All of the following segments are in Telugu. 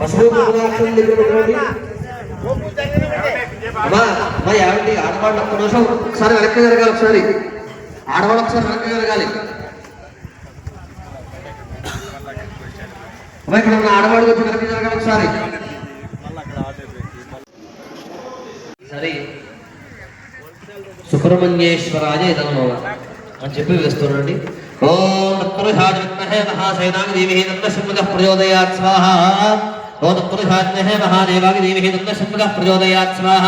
పసుపు కుంకుమాక్షరం దగ్గర పెట్టుకోండి అమ్మా అమ్మా ఏమండి? ఆడవాళ్ళు ఒక్క నిమిషం ఒకసారి వెనక్కి జరగాలి ఒకసారి. ఆడవాళ్ళు ఒకసారి వెనక్కి జరగాలి. అమ్మా ఇక్కడ ఉన్న ఆడవాళ్ళు వచ్చి వెనక్కి జరగాలి ఒకసారి. సరే. సుబ్రహ్మణ్యేశ్వరాయ ఇదనమవ అని చెప్పి వేస్తున్నాండి ఓం తత్పురుషాజ్ఞే మహాసేనాంగ దేవి నంద శుంభగ ప్రచోదయాత్ స్వాహ ఓ తత్పురుషాజ్ఞే మహాదేవాగ దేవి నంద శుంభగ ప్రచోదయాత్ స్వాహ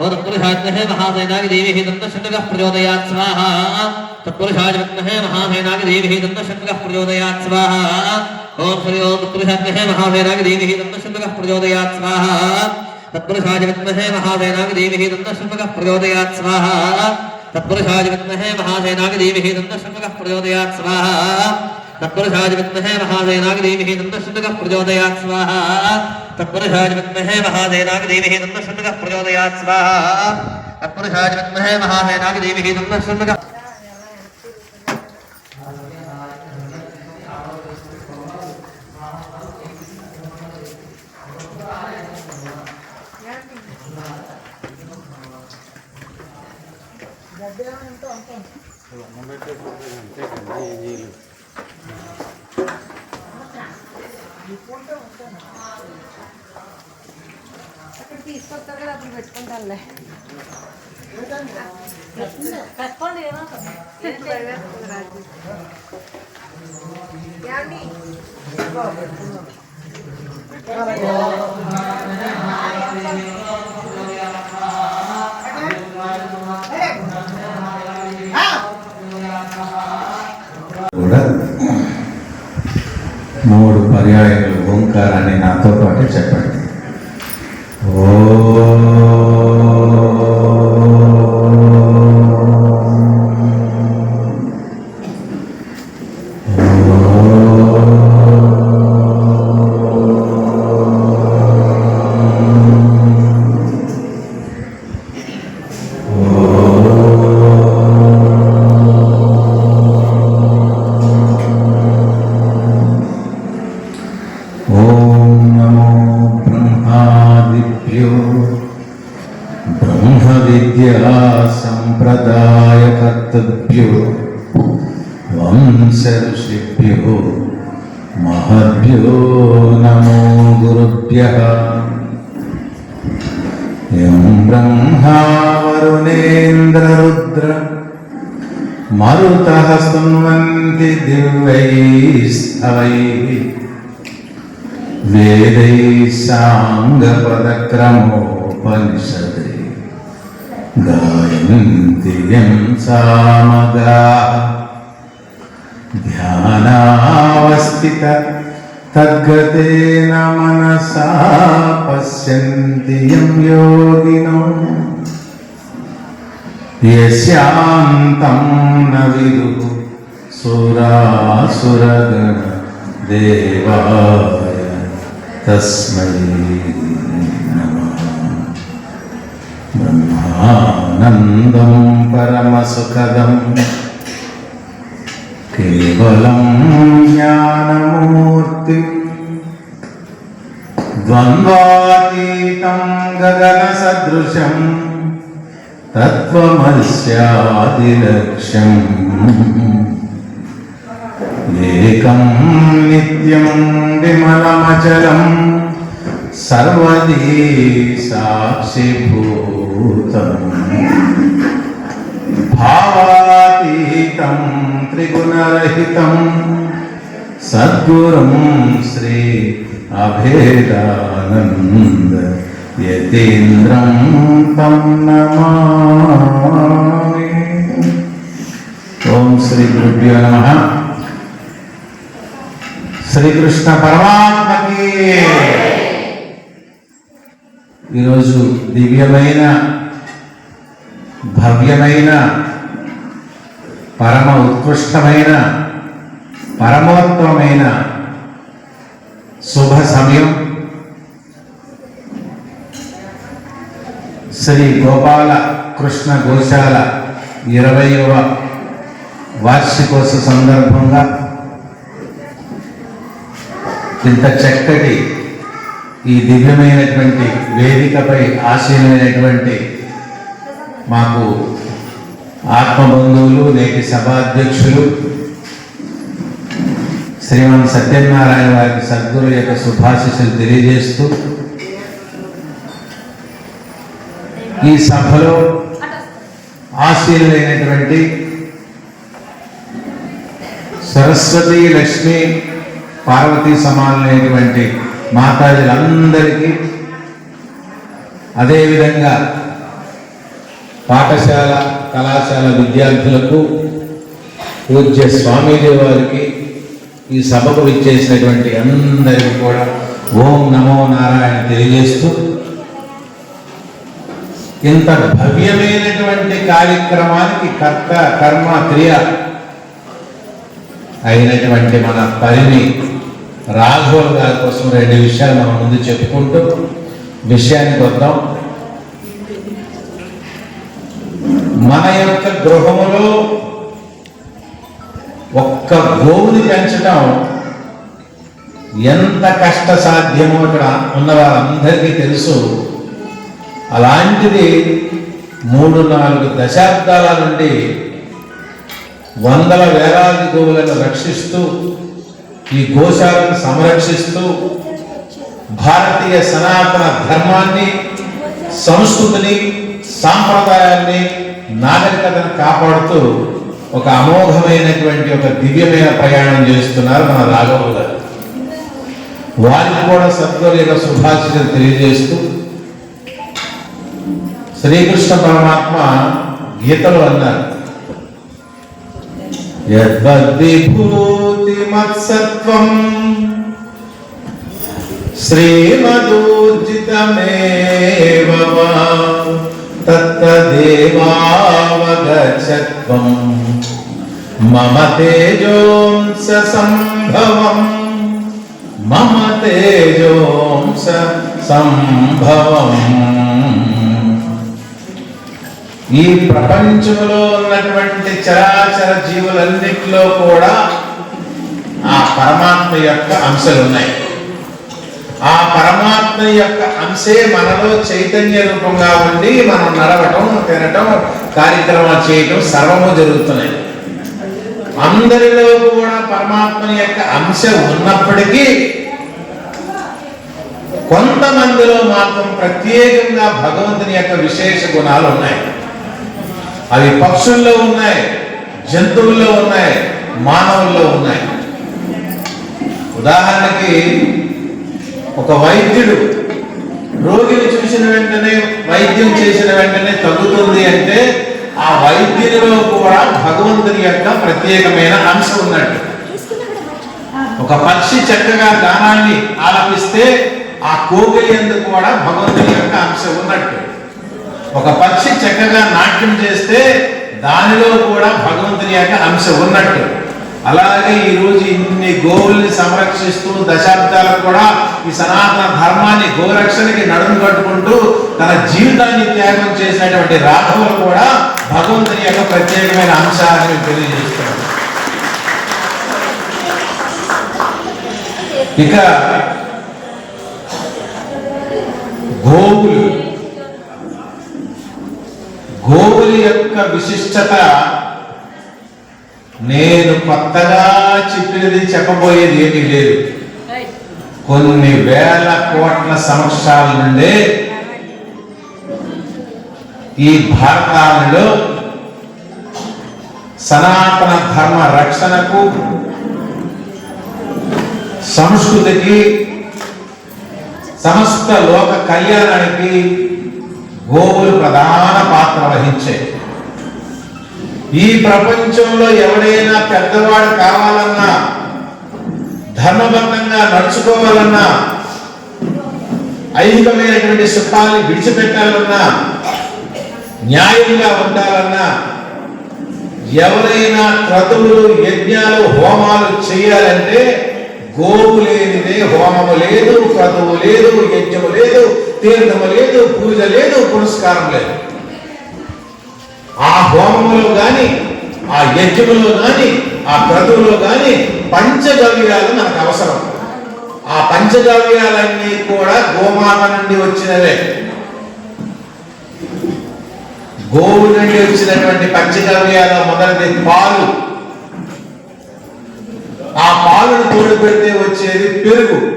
ఓ తత్పురుషాజ్ఞే మహాసేనాగ దేవి నంద శుంభగ ప్రచోదయాత్ స్వాహ తత్పురుషాజ్ఞే మహాసేనాగ దేవి నంద శుంభగ ప్రచోదయాత్ స్వాహ ఓం శ్రీ ఓం తత్పురుషాజ్ఞే మహాసేనాగ దేవి నంద శుంభగ ప్రచోదయాత్ స్వాహ తత్పురుషాజ్ఞే మహాసేనాగ దేవి నంద శుంభగ ప్రచోదయాత్ స్వాహ तत्पुरुषाजिविद्महे महासेनागदेवी दन्तशुभकः प्रचोदयात् स्वाहा। तत्पुरुषाजिविद्महे महासेनागदेवी दन्तशुभकः प्रचोदयात् स्वाहा। तत्पुरुषाजिविद्महे महासेनागदेवी दन्तशुभकः प्रचोदयात् स्वाहा। तत्पुरुषाजिविद्महे महासेनागदेवी दन्तशुभकः తీసుకొస్తారు కదా అప్పుడు పెట్టుకుంటానులే. కట్టుకోండి ఏమో కూడా మూడు పర్యాయములు ఓంకారాన్ని నాతో పాటు చెప్పండి. మరుతః స్తున్వంతి దివ్యైస్తవైః. వేదైः సాంగపదక్రమోపనిషదై. గాయంతి యం సామగా. ధ్యానావస్థిత తద్గతేన మనసా పశ్యంతి యం యోగినో. यस्यान्तं न विदुः। सुरासुरगण देवाय तस्मै नमः। ब्रह्मानन्दं परमसुखदं। केवलं ज्ञानमूर्तिम् द्वन्द्वातीतं गगनसदृशम् तत्त्वमस्यादिलक्ष्यम् एकं नित्यं विमलमचलं सर्वदी साक्षिभूतम् भावातीतं त्रिगुणरहितं सद्गुरुं श्री अभेदानन्द यतीन्द्रं तं नमामि ॐ श्रीगुरुभ्यो नमः శ్రీకృష్ణ పరమాత్మకి ఈరోజు దివ్యమైన భవ్యమైన పరమ ఉత్కృష్టమైన పరమోత్తమైన శుభ సమయం శ్రీ గోపాల కృష్ణ గోశాల ఇరవైవ వార్షికోత్సవ సందర్భంగా ఇంత చక్కటి ఈ దివ్యమైనటువంటి వేదికపై ఆశీనమైనటువంటి మాకు ఆత్మబంధువులు నేటి సభాధ్యక్షులు శ్రీమన్ సత్యనారాయణ వారికి సద్గురు యొక్క శుభాశిస్సులు తెలియజేస్తూ ఈ సభలో ఆశీనులైనటువంటి సరస్వతి లక్ష్మి పార్వతీ సమానులైనటువంటి మాతాజులందరికీ అదేవిధంగా పాఠశాల కళాశాల విద్యార్థులకు పూజ్య స్వామీజీ వారికి ఈ సభకు విచ్చేసినటువంటి అందరికీ కూడా ఓం నమో నారాయణ తెలియజేస్తూ ఇంత భవ్యమైనటువంటి కార్యక్రమానికి కర్త కర్మ క్రియ అయినటువంటి మన పరిని రాఘవల్ గారి కోసం రెండు విషయాలు మనం ముందు చెప్పుకుంటూ విషయానికి వద్దాం. మన యొక్క గృహములో ఒక్క గోవుని పెంచడం ఎంత కష్ట సాధ్యమో ఇక్కడ ఉన్న వారందరికీ తెలుసు. అలాంటిది మూడు నాలుగు దశాబ్దాల నుండి వందల వేలాది గోవులను రక్షిస్తూ ఈ గోశాలను సంరక్షిస్తూ భారతీయ సనాతన ధర్మాన్ని సంస్కృతిని సాంప్రదాయాన్ని నాగరికతను కాపాడుతూ ఒక అమోఘమైనటువంటి ఒక దివ్యమైన ప్రయాణం చేస్తున్నారు మన రాఘవ గారు. వారికి కూడా సద్గురు శుభాశిషలు తెలియజేస్తూ శ్రీకృష్ణ పరమాత్మ గీతలో అన్నారు. యద్విభూతి మత్సత్వం శ్రీమదూర్జితమేవ తత్తదేవావగచ్చత్వం మమ తేజోంస సంభవం మమ తేజోంస సంభవం ఈ ప్రపంచంలో ఉన్నటువంటి చరాచర జీవులన్నిటిలో కూడా ఆ పరమాత్మ యొక్క అంశాలు ఉన్నాయి ఆ పరమాత్మ యొక్క అంశే మనలో చైతన్య రూపంగా ఉండి మనం నడవటం తినటం కార్యక్రమాలు చేయటం సర్వము జరుగుతున్నాయి. అందరిలో కూడా పరమాత్మ యొక్క అంశం ఉన్నప్పటికీ కొంతమందిలో మాత్రం ప్రత్యేకంగా భగవంతుని యొక్క విశేష గుణాలు ఉన్నాయి. అవి పక్షుల్లో ఉన్నాయి జంతువుల్లో ఉన్నాయి మానవుల్లో ఉన్నాయి. ఉదాహరణకి ఒక వైద్యుడు రోగిని చూసిన వెంటనే వైద్యం చేసిన వెంటనే తగ్గుతుంది అంటే ఆ వైద్యునిలో కూడా భగవంతుని యొక్క ప్రత్యేకమైన అంశం ఉన్నట్టు ఒక పక్షి చక్కగా దానాన్ని ఆలపిస్తే ఆ కోగిలి ఎందుకు కూడా భగవంతుని యొక్క అంశం ఉన్నట్టు ఒక పక్షి చక్కగా నాట్యం చేస్తే దానిలో కూడా భగవంతుని యొక్క అంశం ఉన్నట్టు. అలాగే ఈరోజు ఇన్ని గోవుల్ని సంరక్షిస్తూ దశాబ్దాలకు కూడా ఈ సనాతన ధర్మాన్ని గోరక్షణకి నడుము కట్టుకుంటూ తన జీవితాన్ని త్యాగం చేసినటువంటి రాఘవులు కూడా భగవంతుని యొక్క ప్రత్యేకమైన అంశాన్ని తెలియజేస్తున్నారు. ఇక గోవులు గోవుల యొక్క విశిష్టత నేను కొత్తగా చెప్పినది చెప్పబోయేది ఏమీ లేదు. కొన్ని వేల కోట్ల సంవత్సరాల నుండే ఈ భారతాలలో సనాతన ధర్మ రక్షణకు సంస్కృతికి సమస్త లోక కళ్యాణానికి గోవులు ప్రధాన పాత్ర వహించాయి ఈ ప్రపంచంలో ఎవడైనా పెద్దవాడు కావాలన్నా ధర్మబద్ధంగా నడుచుకోవాలన్నా ఐహికమైనటువంటి సుఖాన్ని విడిచిపెట్టాలన్నా న్యాయంగా ఉండాలన్నా ఎవరైనా క్రతువులు యజ్ఞాలు హోమాలు చేయాలంటే గోవు లేనిదే హోమము లేదు క్రతువు లేదు యజ్ఞము లేదు తీర్థము లేదు పూజ లేదు పురస్కారం లేదు. ఆ హోమములో గాని ఆ యజ్ఞములో కానీ ఆ క్రతువులో కానీ పంచగవ్యాలు మనకు అవసరం. ఆ పంచగవ్యాలన్నీ కూడా గోమాత నుండి వచ్చినవే. గోవు నుండి వచ్చినటువంటి పంచగవ్యాల మొదటిది పాలు. ఆ పాలను తోడు పెడితే వచ్చేది పెరుగు.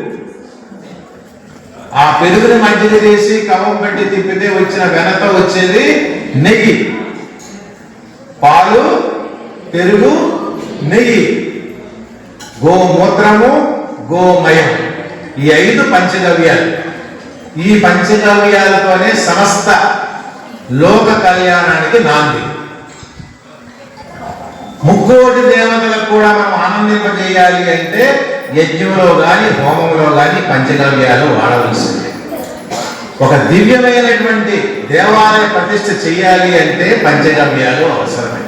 ఆ పెరుగుని మజ్జిగ చేసి కవం పెట్టి తిప్పితే వచ్చిన వెనక వచ్చేది నెయ్యి. పాలు పెరుగు నెయ్యి. గోమూత్రము గోమయం. ఈ ఐదు పంచగవ్యాలు. ఈ పంచగవ్యాలతోనే సమస్త లోక కళ్యాణానికి నాంది. ముక్కోటి దేవతలకు కూడా మనం ఆనందింపజేయాలి అంటే యజ్ఞంలో కానీ హోమంలో కానీ పంచగవ్యాలు వాడవలసిందే. ఒక దివ్యమైనటువంటి దేవాలయ ప్రతిష్ఠ చేయాలి అంటే పంచగవ్యాలు అవసరమే.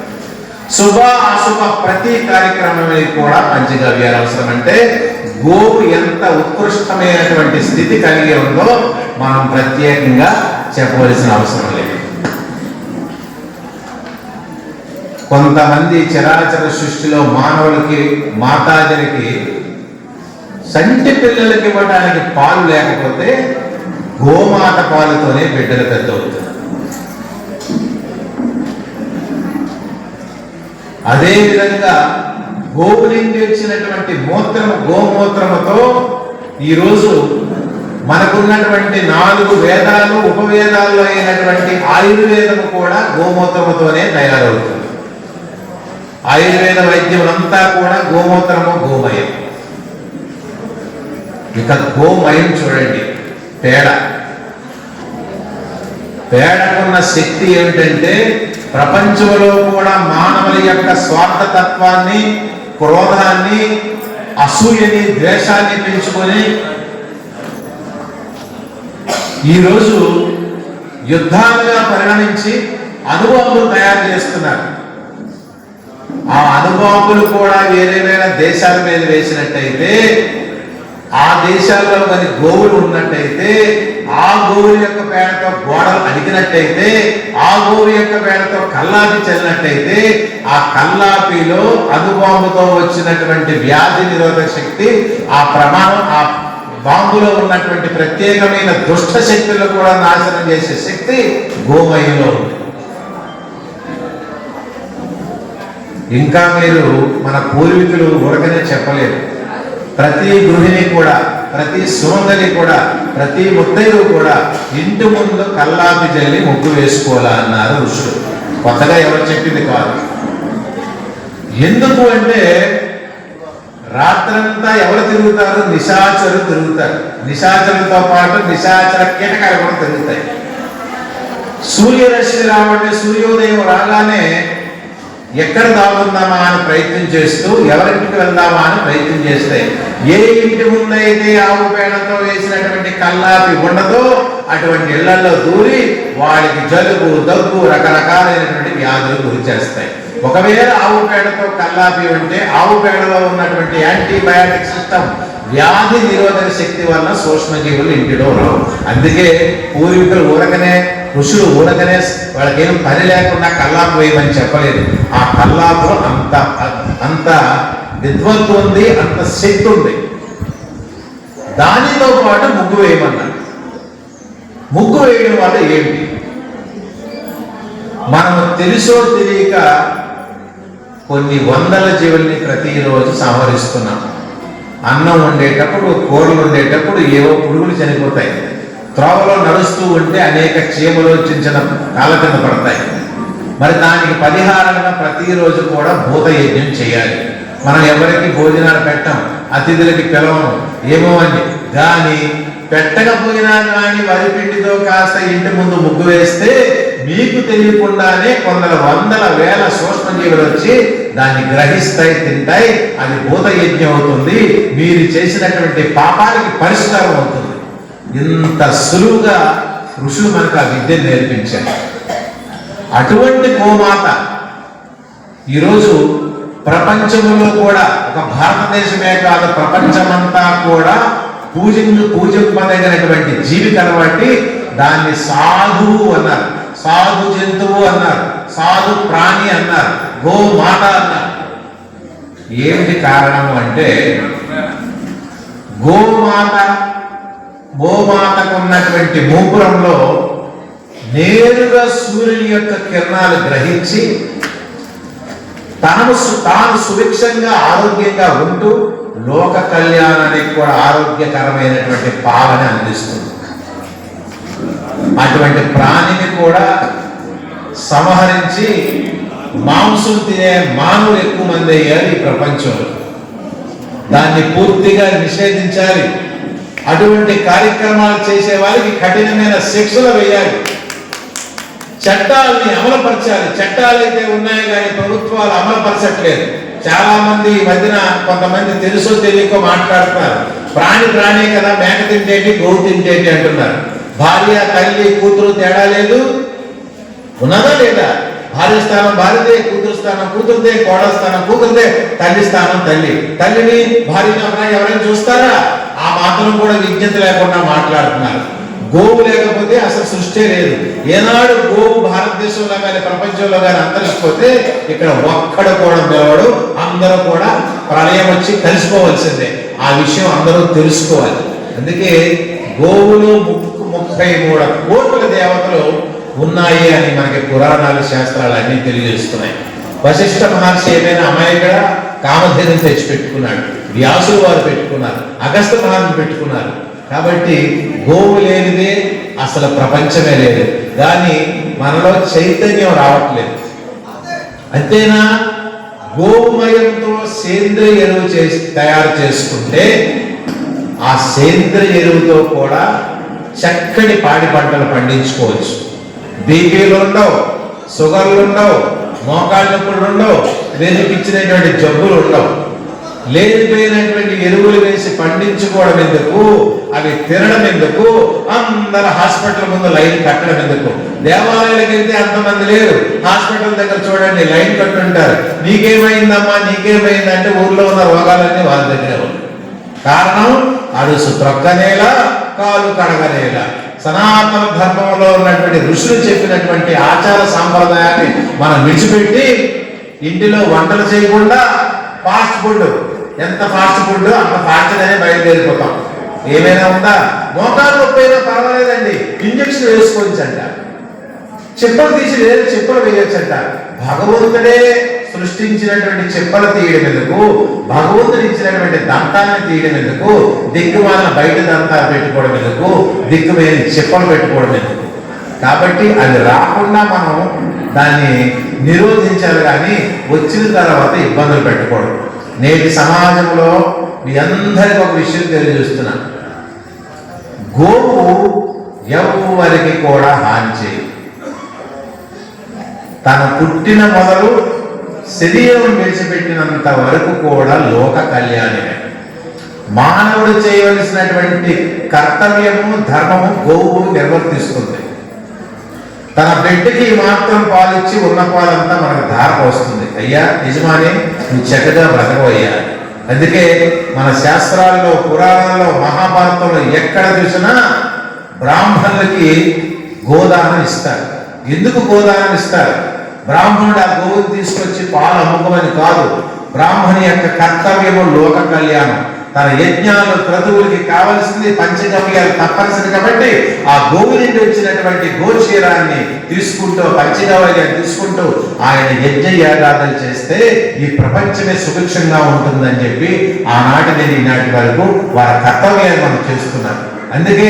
శుభ అశుభ ప్రతి కార్యక్రమానికి కూడా పంచగవ్యాలు అవసరం. అంటే గోవు ఎంత ఉత్కృష్టమైనటువంటి స్థితి కలిగి ఉందో మనం ప్రత్యేకంగా చెప్పవలసిన అవసరం లేదు. కొంతమంది చరాచర సృష్టిలో మానవులకి మాతాజనికి సంటి పిల్లలకి ఇవ్వడానికి పాలు లేకపోతే గోమాత పాలుతోనే బిడ్డలు పెద్దవుతారు అవుతుంది అదేవిధంగా గోవు నుండి వచ్చినటువంటి మూత్రము గోమూత్రముతో ఈరోజు మనకున్నటువంటి నాలుగు వేదాలు ఉపవేదాల్లో అయినటువంటి ఆయుర్వేదము కూడా గోమూత్రముతోనే తయారవుతుంది. ఆయుర్వేద వైద్యం అంతా కూడా గోమూత్రము గోమయం. ఇక గోమయం చూడండి పేడ. పేడకున్న శక్తి ఏమిటంటే ప్రపంచంలో కూడా మానవుల యొక్క స్వార్థతత్వాన్ని క్రోధాన్ని అసూయని ద్వేషాన్ని పెంచుకొని ఈరోజు యుద్ధాలుగా పరిణమించి అనుభవాలు తయారు చేస్తున్నారు. ఆ అనుభవములు కూడా వేరే వేరే దేశాల మీద వేసినట్టయితే ఆ దేశాల్లో మరి గోవులు ఉన్నట్టయితే ఆ గోవుల యొక్క పేడతో గోడలు అడిగినట్టయితే ఆ గోవు యొక్క పేడతో కల్లాపి చల్లినట్టయితే ఆ కల్లాపిలో అనుబాంబుతో వచ్చినటువంటి వ్యాధి నిరోధక శక్తి ఆ ప్రమాణం ఆ బాంబులో ఉన్నటువంటి ప్రత్యేకమైన దుష్ట శక్తులు కూడా నాశనం చేసే శక్తి గోమయంలో ఉంది. ఇంకా మీరు మన పూర్వీకులు ఊరకనే చెప్పలేరు ప్రతి గృహిణి కూడా ప్రతి సుమంగలి కూడా ప్రతి ముత్తైదు కూడా ఇంటి ముందు కల్లాపి జల్లి ముగ్గు వేసుకోవాలా అన్నారు ఋషులు. కొత్తగా ఎవరు చెప్పింది కాదు. ఎందుకు అంటే రాత్రంతా ఎవరు తిరుగుతారు? నిశాచరు తిరుగుతారు. నిశాచరులతో పాటు నిశాచర కీటకాలు కూడా తిరుగుతాయి. సూర్యరశ్మి రావంటే సూర్యోదయం రాగానే ఎక్కడ దాగుందామా అని ప్రయత్నం చేస్తూ ఎవరింటికి వెళ్దామా అని ప్రయత్నం చేస్తాయి ఏ ఇంటి ముందైతే ఆవు పేడతో వేసినటువంటి కల్లాపి ఉండదో అటువంటి ఇళ్ళలో దూరి వాడికి జలుబు దగ్గు రకరకాలైనటువంటి వ్యాధులు గురి చేస్తాయి. ఒకవేళ ఆవు పేడతో కల్లాపి ఉంటే ఆవు పేడలో ఉన్నటువంటి యాంటీబయాటిక్ సిస్టమ్ వ్యాధి నిరోధక శక్తి వల్ల సూక్ష్మజీవులు ఇంటిలో రావు అందుకే పూర్వీకులు ఊరకనే ఋషులు ఊరకనే వాళ్ళకేం పని లేకుండా కల్లాపు వేయమని చెప్పలేదు. ఆ కల్లాపులో అంత అంత విద్వత్తు ఉంది అంత శక్తి ఉంది. దానితో పాటు ముగ్గు వేయమన్నారు. ముగ్గు వేయడం వల్ల ఏంటి? మనం తెలుసో తెలియక కొన్ని వందల జీవుల్ని ప్రతిరోజు సంహరిస్తున్నాం. అన్నం వండేటప్పుడు కూరలు వండేటప్పుడు ఏవో పురుగులు చనిపోతాయి. త్రోవలో నడుస్తూ ఉంటే అనేక చీమలు చిన్న చిన్న కాళ్ళ కింద పడతాయి. మరి దానికి పరిహారంగా ప్రతిరోజు కూడా భూత యజ్ఞం చేయాలి. మనం ఎవరికి భోజనాలు పెట్టం అతిథులకి పిలవము ఏమో అని. కానీ పెట్టకపోయినా కానీ వరి పిండితో కాస్త ఇంటి ముందు ముగ్గు వేస్తే మీకు తెలియకుండానే కొందరు వందల వేల సూక్ష్మజీవులు వచ్చి దాన్ని గ్రహిస్తాయి తింటాయి. అది భూత యజ్ఞం అవుతుంది. మీరు చేసినటువంటి పాపానికి పరిష్కారం అవుతుంది. ఇంత సులువుగా ఋషులు మనకు ఆ విద్యను నేర్పించారు. అటువంటి గోమాత ఈరోజు ప్రపంచంలో కూడా ఒక భారతదేశమే కాదు ప్రపంచమంతా కూడా పూజించు పూజింపదగినటువంటి జీవి కాబట్టి దాన్ని సాధువు అన్నారు. సాధు జంతువు అన్నారు. సాధు ప్రాణి అన్నారు. గోమాత అన్నారు. ఏమిటి కారణం అంటే గోమాత గోమాతకు ఉన్నటువంటి భూపురంలో నేరుగా సూర్యుని యొక్క కిరణాలు గ్రహించి తాను సు- తాను సుభిక్షంగా ఆరోగ్యంగా ఉంటూ లోక కళ్యాణానికి కూడా ఆరోగ్యకరమైనటువంటి పాలన అందిస్తుంది. అటువంటి ప్రాణిని కూడా సంహరించి మాంసం తినే మానవులు ఎక్కువ మంది అయ్యారు ఈ ప్రపంచంలో. దాన్ని పూర్తిగా నిషేధించాలి. అటువంటి కార్యక్రమాలు చేసే వారికి కఠినమైన శిక్షలు వేయాలి. చట్టాలని అమలుపరచాలి. చట్టాలు అయితే ఉన్నాయి కానీ ప్రభుత్వాలు అమలుపరచట్లేదు. చాలా మంది ఈ మధ్యన కొంతమంది తెలుసో తెలియకో మాట్లాడుతున్నారు. ప్రాణి ప్రాణి కదా మేక తింటేంటి గోవు తింటేంటి అంటున్నారు. భార్య తల్లి కూతురు తేడా లేదు? ఉన్నదా లేదా? భార్య స్థానం భార్యదే కూతురు స్థానం కూతురుదే కోడల స్థానం కూతురుదే తల్లి స్థానం తల్లి. తల్లిని భార్యను ఎవరైనా చూస్తారా? ఆ మాటలు కూడా విజ్ఞత లేకుండా మాట్లాడుతున్నారు. గోవు లేకపోతే అసలు సృష్టి లేదు. ఏనాడు గోవు భారతదేశంలో కానీ ప్రపంచంలో కానీ అంతరించిపోతే ఇక్కడ ఒక్కడ కూడా పిలవడు అందరూ కూడా ప్రళయం వచ్చి కలిసిపోవలసిందే. ఆ విషయం అందరూ తెలుసుకోవాలి. అందుకే గోవులు ముక్కు ముప్పై మూడు కోట్ల దేవతలు ఉన్నాయి అని మనకి పురాణాలు శాస్త్రాలు అన్నీ తెలియజేస్తున్నాయి. వశిష్ఠ మహర్షి ఏదైనా అమాయకుడా? కామధేను తెచ్చిపెట్టుకున్నాడు. వ్యాసులు వారు పెట్టుకున్నారు అగస్త మహాన్ని పెట్టుకున్నారు. కాబట్టి గోవు లేనిదే అసలు ప్రపంచమే లేదు. కానీ మనలో చైతన్యం రావట్లేదు. అంతేనా? గోమయంతో సేంద్రియ ఎరువు చేసి తయారు చేసుకుంటే ఆ సేంద్రియ ఎరువుతో కూడా చక్కటి పాడి పంటలు పండించుకోవచ్చు. బీపీలు ఉండవు షుగర్లు ఉండవు మోకాళ్ళ నొప్పులు ఉండవు వెనుకిచ్చినటువంటి జబ్బులు ఉండవు. లేనిపోయినటువంటి ఎరువులు వేసి పండించుకోవడం ఎందుకు? అవి తినడం ఎందుకు? అందరు హాస్పిటల్ ముందు లైన్ కట్టడం ఎందుకు? దేవాలయాలకు వెళ్తే అంతమంది లేరు. హాస్పిటల్ దగ్గర చూడండి లైన్ కట్టుంటారు. నీకేమైందమ్మా నీకేమైందంటే ఊర్లో ఉన్న రోగాలన్నీ వాళ్ళ దగ్గర కారణం అడుసు త్రొక్కనేలా కాలు కడగనేల. సనాతన ధర్మంలో ఉన్నటువంటి ఋషులు చెప్పినటువంటి ఆచార సాంప్రదాయాన్ని మనం విడిచిపెట్టి ఇంటిలో వంటలు చేయకుండా ఫాస్ట్ ఫుడ్ ఎంత ఫాస్ట్ ఫుడ్ అంత ఫాస్ట్గానే బయలుదేరిపోతాం ఏమైనా ఉందా? మోకాలు నొప్పైనా పర్వాలేదండి. ఇంజక్షన్ వేసుకోవచ్చంట. చెప్పులు తీసి లేదు చెప్పులు వేయొచ్చంట. భగవంతుడే సృష్టించినటువంటి చెప్పులు తీయడం ఎందుకు? భగవంతుడు ఇచ్చినటువంటి దంతాన్ని తీయడం ఎందుకు? దిక్కుమాలిన బయట దంతాలు పెట్టుకోవడం ఎందుకు? దిక్కుమైన చెప్పులు పెట్టుకోవడం ఎందుకు? కాబట్టి అది రాకుండా మనం దాన్ని నిరోధించాలి కానీ వచ్చిన తర్వాత ఇబ్బందులు పెట్టుకోవడం. నేటి సమాజంలో మీ అందరికీ ఒక విషయం తెలియజేస్తున్నా. గోవు ఎవరికి కూడా హాని చేయదు. తను పుట్టిన మొదలు శరీరం విడిచిపెట్టినంత వరకు కూడా లోక కళ్యాణమే. మానవుడు చేయవలసినటువంటి కర్తవ్యము ధర్మము గోవు నిర్వర్తిస్తుంది. తన బిడ్డకి మాత్రం పాలిచ్చి ఉన్న పాలంతా మనకు ధార వస్తుంది. అయ్యా యజమాని నువ్వు చక్కగా బ్రతకవయ్యా అందుకే మన శాస్త్రాల్లో పురాణాల్లో మహాభారతంలో ఎక్కడ చూసినా బ్రాహ్మణులకి గోదానం ఇస్తారు. ఎందుకు గోదానం ఇస్తారు? బ్రాహ్మణుడు ఆ గోవుని తీసుకొచ్చి పాలు అమ్ముకోమని కాదు బ్రాహ్మణి యొక్క కర్తవ్యము లోక కళ్యాణం. తన యజ్ఞాలు క్రతువులకి కావలసింది పంచగవ్యాలు తప్పనిసరి కాబట్టి ఆ గోవు నుండి వచ్చినటువంటి గోచీరాన్ని తీసుకుంటూ పంచగవ్యాన్ని తీసుకుంటూ ఆయన యజ్ఞ యాగాదులు చేస్తే ఈ ప్రపంచమే సుభిక్షంగా ఉంటుందని చెప్పి ఆనాటి నుండి ఈనాటి వరకు వారి కర్తవ్యాన్ని మనం చేస్తున్నాం. అందుకే